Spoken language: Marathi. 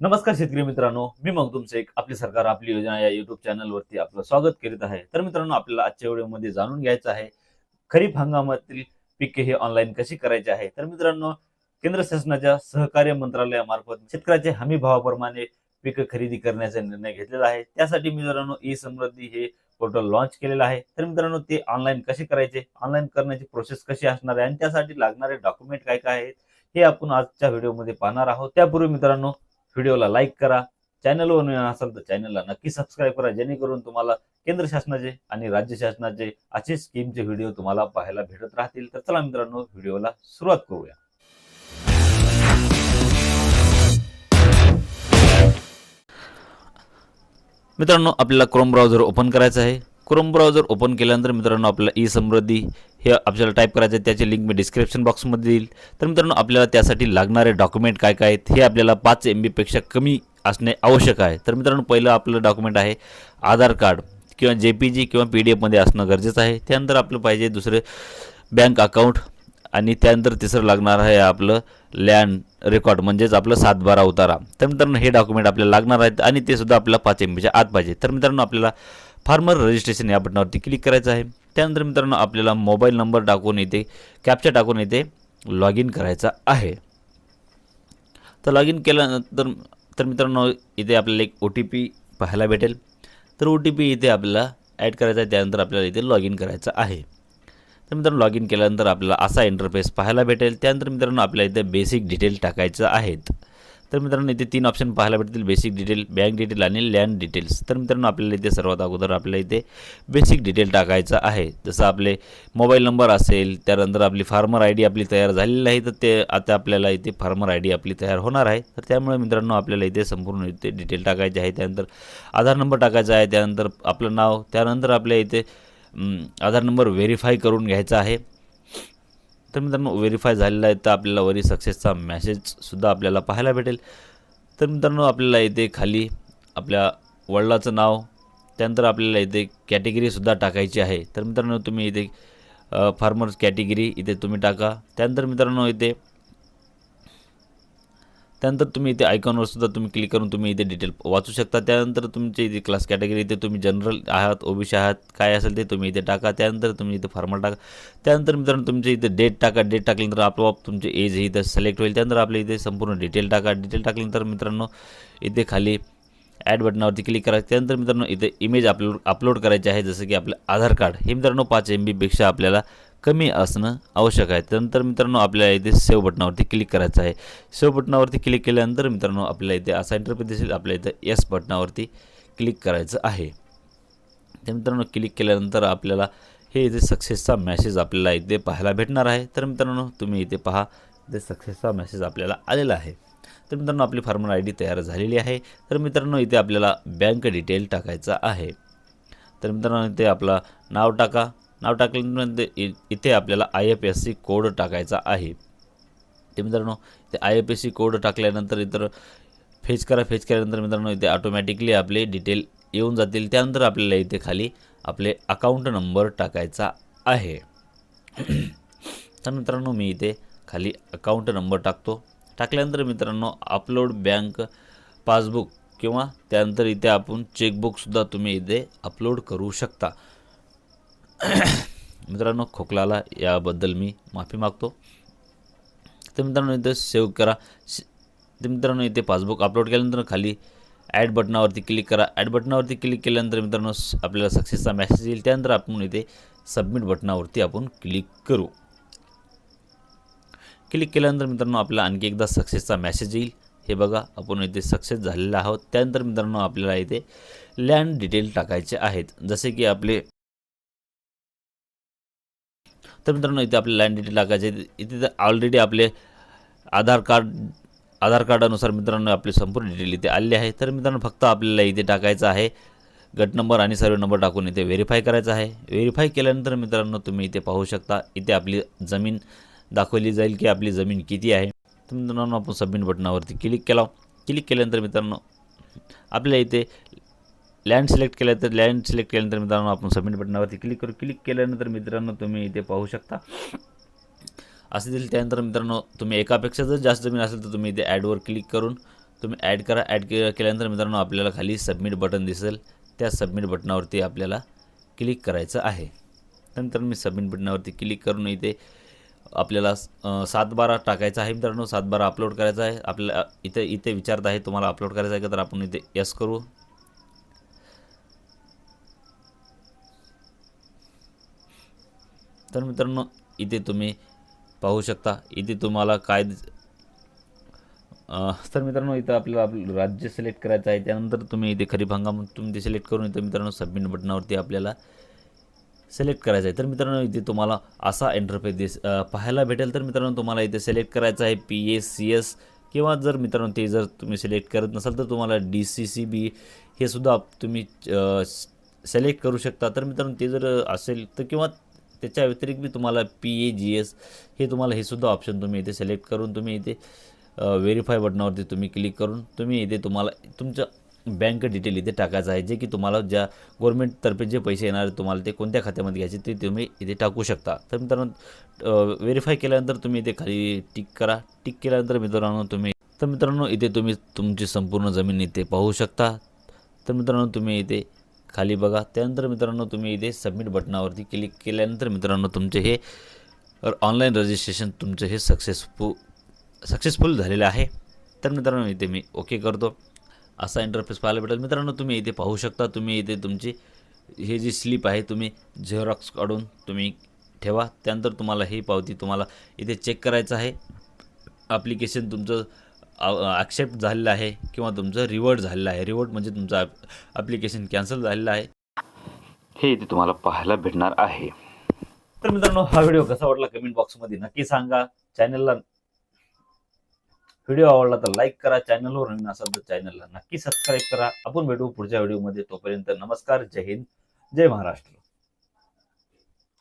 नमस्कार शेतकरी मित्रांनो मी मग तुमचं एक आपली सरकार आपली योजना या युट्यूब चॅनलवरती आपलं स्वागत करीत आहे. तर मित्रांनो आपल्याला आजच्या व्हिडिओमध्ये जाणून घ्यायचं आहे खरीप हंगामातील पिके हे ऑनलाईन कशी करायचे आहे? तर मित्रांनो केंद्र शासनाच्या सहकार्य मंत्रालयामार्फत शेतकऱ्याचे हमी भावाप्रमाणे पिकं खरेदी करण्याचा निर्णय घेतलेला आहे. त्यासाठी मित्रांनो ई समृद्धी हे पोर्टल लॉन्च केलेलं आहे. तर मित्रांनो ते ऑनलाईन कसे करायचे? ऑनलाईन करण्याची प्रोसेस कशी असणार आहे? आणि त्यासाठी लागणारे डॉक्युमेंट काय काय आहेत? हे आपण आजच्या व्हिडिओमध्ये पाहणार आहोत. त्यापूर्वी मित्रांनो व्हिडिओला लाईक करा. चॅनलवर नवीन असाल तर चॅनलला नक्की सबस्क्राईब करा जेणेकरून तुम्हाला केंद्र शासनाचे आणि राज्य शासनाचे असे स्कीमचे व्हिडिओ तुम्हाला पाहायला भेटत राहतील. तर चला मित्रांनो व्हिडिओला सुरुवात करूया. मित्रांनो आपल्याला क्रोम ब्राउझर ओपन करायचं आहे. क्रोम ब्राउझर ओपन केल्यानंतर मित्रांनो आपल्याला ई समृद्धी हे आपल्याला टाईप करायचं आहे त्याची लिंक मी डिस्क्रिप्शन बॉक्समध्ये देईल. तर मित्रांनो आपल्याला त्यासाठी लागणारे डॉक्युमेंट काय काय आहेत हे आपल्याला पाच एम बीपेक्षा कमी असणे आवश्यक आहे. तर मित्रांनो पहिलं आपलं डॉक्युमेंट आहे आधार कार्ड किंवा जे पी जी किंवा पी डी एफमध्ये असणं गरजेचं आहे. त्यानंतर आपलं पाहिजे दुसरे बँक अकाउंट आणि त्यानंतर तिसरं लागणार आहे आपलं लँड रेकॉर्ड म्हणजेच आपलं सातबारा उतारा. तर मित्रांनो हे डॉक्युमेंट आपल्याला लागणार आहेत आणि ते सुद्धा आपल्याला पाच एम बीच्या आत पाहिजे. तर मित्रांनो आपल्याला फार्मर रजिस्ट्रेशन या बटनावरती क्लिक करायचं आहे. त्यानंतर मित्रांनो आपल्याला मोबाईल नंबर टाकून इथे कॅप्चा टाकून इथे लॉग इन करायचा आहे. तर लॉग इन केल्यानंतर तर मित्रांनो इथे आपल्याला एक ओ टी पी पाहायला भेटेल. तर ओ टी पी इथे आपल्याला ॲड करायचा आहे त्यानंतर आपल्याला इथे लॉग इन करायचं आहे. तर मित्रांनो लॉग इन केल्यानंतर आपल्याला असा इंटरफेस पाहायला भेटेल. त्यानंतर मित्रांनो आपल्याला इथे बेसिक डिटेल टाकायचं आहेत. तर मित्रांनो इथे तीन ऑप्शन पाहायला भेटतील. बेसिक डिटेल बँक डिटेल आणि लँड डिटेल्स तर मित्रांनो आपल्याला इथे सर्वात अगोदर आपल्याला इथे बेसिक डिटेल टाकायचं आहे. जसं आपले मोबाईल नंबर असेल त्यानंतर आपली फार्मर आय डी आपली तयार झालेली आहे तर ते आता आपल्याला इथे फार्मर आय डी आपली तयार होणार आहे. तर त्यामुळे मित्रांनो आपल्याला इथे संपूर्ण इथे डिटेल टाकायचे आहे. त्यानंतर आधार नंबर टाकायचा आहे. त्यानंतर आपलं नाव त्यानंतर आपल्या इथे आधार नंबर व्हेरीफाय करून घ्यायचा आहे. तर मित्रांनो व्हेरीफाय झालेला आहे तर आपल्याला वरी सक्सेसचा मॅसेजसुद्धा आपल्याला पाहायला भेटेल. तर मित्रांनो आपल्याला इथे खाली आपल्या वडिलाचं नाव त्यानंतर आपल्याला इथे कॅटेगरीसुद्धा टाकायची आहे. तर मित्रांनो तुम्ही इथे फार्मर्स कॅटेगरी इथे तुम्ही टाका. त्यानंतर मित्रांनो इथे त्यानंतर तुम्ही इथे आयकॉनवर सुद्धा तुम्ही क्लिक करून तुम्ही इथे डिटेल वाचू शकता. त्यानंतर तुमचे इथे क्लास कॅटेगरी इथे तुम्ही जनरल आहात ओबीसी आहात काय असेल ते तुम्ही इथे टाका. त्यानंतर तुम्ही इथे फॉर्मल टाका. त्यानंतर मित्रांनो तुमचे इथे डेट टाका. डेट टाकल्यानंतर आपोआप तुमचे एज हे इथं सिलेक्ट होईल. त्यानंतर आपल्या इथे संपूर्ण डिटेल टाका. डिटेल टाकल्यानंतर मित्रांनो इथे खाली ॲड बटनावरती क्लिक करा. त्यानंतर मित्रांनो इथे इमेज अपलोड अपलोड करायचे आहे. जसं की आपलं आधार कार्ड हे मित्रांनो पाच एम बीपेक्षा आपल्याला कमी असणं आवश्यक आहे. त्यानंतर मित्रांनो आपल्याला इथे सेव्ह बटनावरती क्लिक करायचं आहे. सेव्ह बटनावरती क्लिक केल्यानंतर मित्रांनो आपल्याला इथे असा इंटरफेस दिसेल. आपल्या इथं येस बटनावरती क्लिक करायचं आहे. ते मित्रांनो क्लिक केल्यानंतर आपल्याला हे इथे सक्सेसचा मॅसेज आपल्याला इथे पाहायला भेटणार आहे. तर मित्रांनो तुम्ही इथे पहा इथे सक्सेसचा मेसेज आपल्याला आलेला आहे. तर मित्रांनो आपली फार्मर आय डी तयार झालेली आहे. तर मित्रांनो इथे आपल्याला बँक डिटेल टाकायचा आहे. तर मित्रांनो इथे आपला नाव टाका. नाव टाकल्यानंतर इ- इथे आपल्याला I F S C code टाकायचा आहे. ते मित्रांनो ते I F S C code टाकल्यानंतर इतर फेच करा फेच केल्यानंतर मित्रांनो इथे ऑटोमॅटिकली आपले डिटेल येऊन जातील. त्यानंतर आपल्याला इथे खाली आपले अकाउंट नंबर टाकायचा आहे. तर मित्रांनो मी इथे खाली अकाउंट नंबर टाकतो. टाकल्यानंतर मित्रांनो अपलोड बँक पासबुक किंवा त्यानंतर इथे आपण चेकबुकसुद्धा तुम्ही इथे अपलोड करू शकता. मित्रांनो खोकलाला याबद्दल मी माफी मागतो. तर मित्रांनो इथे सेव्ह करा. ते तर मित्रांनो इथे पासबुक अपलोड केल्यानंतर खाली ॲड बटनावरती क्लिक करा. ॲड बटनावरती क्लिक केल्यानंतर मित्रांनो आपल्याला सक्सेसचा मेसेज येईल. त्यानंतर आपण इथे सबमिट बटनावरती आपण क्लिक करू. क्लिक केल्यानंतर मित्रांनो आपल्याला आणखी एकदा सक्सेसचा मेसेज येईल. हे बघा आपण इथे सक्सेस झालेला आहोत. त्यानंतर मित्रांनो आपल्याला इथे लँड डिटेल टाकायचे आहेत. जसे की आपले तर मित्रांनो इथे आपले लँड डिटेल टाकायचे इथे तर ऑलरेडी आपले आधार कार्ड आधार कार्डानुसार मित्रांनो आपले संपूर्ण डिटेल इथे आले आहे. तर मित्रांनो फक्त आपल्याला इथे टाकायचं आहे. गट नंबर आणि सर्व नंबर टाकून इथे व्हेरीफाय करायचं आहे. व्हेरीफाय केल्यानंतर मित्रांनो तुम्ही इथे पाहू शकता इथे आपली जमीन दाखवली जाईल की आपली जमीन किती आहे. तर मित्रांनो आपण सबमिट बटनावरती क्लिक केला. क्लिक केल्यानंतर मित्रांनो आपल्या इथे लँड सिलेक्ट केलं तर लँड सिलेक्ट केल्यानंतर मित्रांनो आपण सबमिट बटनावरती क्लिक करू. क्लिक केल्यानंतर मित्रांनो तुम्ही इथे पाहू शकता. असे दिले त्यानंतर मित्रांनो तुम्ही एकापेक्षा जर जास्त जमीन असेल तर तुम्ही इथे ॲडवर क्लिक करून तुम्ही ॲड करा. ॲड केल्यानंतर मित्रांनो आपल्याला खाली सबमिट बटन दिसेल. त्या सबमिट बटनावरती आपल्याला क्लिक करायचं आहे. नंतर मी सबमिट बटनावरती क्लिक करून इथे आपल्याला सातबारा सात बारा टाकायचा आहे मित्रांनो. सात बारा अपलोड करायचा आहे. आपल्याला इथे इथे विचारत आहे तुम्हाला अपलोड करायचं आहे का? तर आपण इथे यस करू. तर मित्रांनो इथे तुम्ही पाहू शकता इथे तुम्हाला काय तर मित्रांनो इथं आपल्याला आपलं राज्य सिलेक्ट करायचं आहे. त्यानंतर तुम्ही इथे खरीप हंगाम तुम्ही ते सिलेक्ट करून इथं मित्रांनो सबमिट बटनावरती आपल्याला सिलेक्ट करायचं आहे. तर मित्रांनो इथे तुम्हाला असा इंटरफेस दिस पाहायला भेटेल. तर मित्रांनो तुम्हाला इथे सिलेक्ट करायचं आहे पी एस सी एस किंवा जर मित्रांनो ते जर तुम्ही सिलेक्ट करत नसाल तर तुम्हाला डी सी सी बी हे सुद्धा तुम्ही सिलेक्ट करू शकता. तर मित्रांनो ते जर असेल तर किंवा त्याच्या व्यतिरिक्त मी तुम्हाला पी ए जी एस हे तुम्हाला हे सुद्धा ऑप्शन तुम्ही इथे सिलेक्ट करून तुम्ही इथे व्हेरीफाय बटनावरती तुम्ही क्लिक करून तुम्ही इथे तुम्हाला तुमचं बँक डिटेल इथे टाकायचं आहे. जे की तुम्हाला ज्या गव्हर्मेंटतर्फे जे पैसे येणार तुम्हाला ते कोणत्या खात्यामध्ये घ्यायचे ते तुम्ही इथे टाकू शकता. तर मित्रांनो व्हेरीफाय केल्यानंतर तुम्ही इथे खाली टिक करा. टिक केल्यानंतर मित्रांनो तुम्ही तर मित्रांनो इथे तुम्ही तुमची संपूर्ण जमीन इथे पाहू शकता. तर मित्रांनो तुम्ही इथे खाली बघा. त्यानंतर मित्रांनो तुम्ही इथे सबमिट बटनावरती क्लिक केल्यानंतर मित्रांनो तुमचे हे ऑनलाईन रजिस्ट्रेशन तुमचं हे सक्सेसफुल सक्सेसफुल झालेलं आहे. तर मित्रांनो इथे मी ओके करतो. असा इंटरफेस पाहायला भेटेल. मित्रांनो तुम्ही इथे पाहू शकता. तुम्ही इथे तुमची हे जी स्लिप आहे तुम्ही झेरॉक्स काढून तुम्ही ठेवा. त्यानंतर तुम्हाला ही पावती तुम्हाला इथे चेक करायचं आहे. ॲप्लिकेशन तुमचं ॲक्सेप्ट झालेलं आहे किंवा तुमचं रिवर्ड झालेलं आहे. रिवर्ड म्हणजे तुमचं ॲप्लिकेशन कॅन्सल झालेलं आहे. हे इथे तुम्हाला पाहायला भेटणार आहे. तर मित्रांनो हा व्हिडिओ कसा वाटला कमेंट बॉक्समध्ये नक्की सांगा. चॅनलला व्हिडिओ आवडला तर लाईक करा. चॅनलवर नवीन असाल तर चॅनलला नक्की सबस्क्राईब करा. आपण भेटू पुढच्या व्हिडिओमध्ये तोपर्यंत नमस्कार. जय हिंद. जय महाराष्ट्र.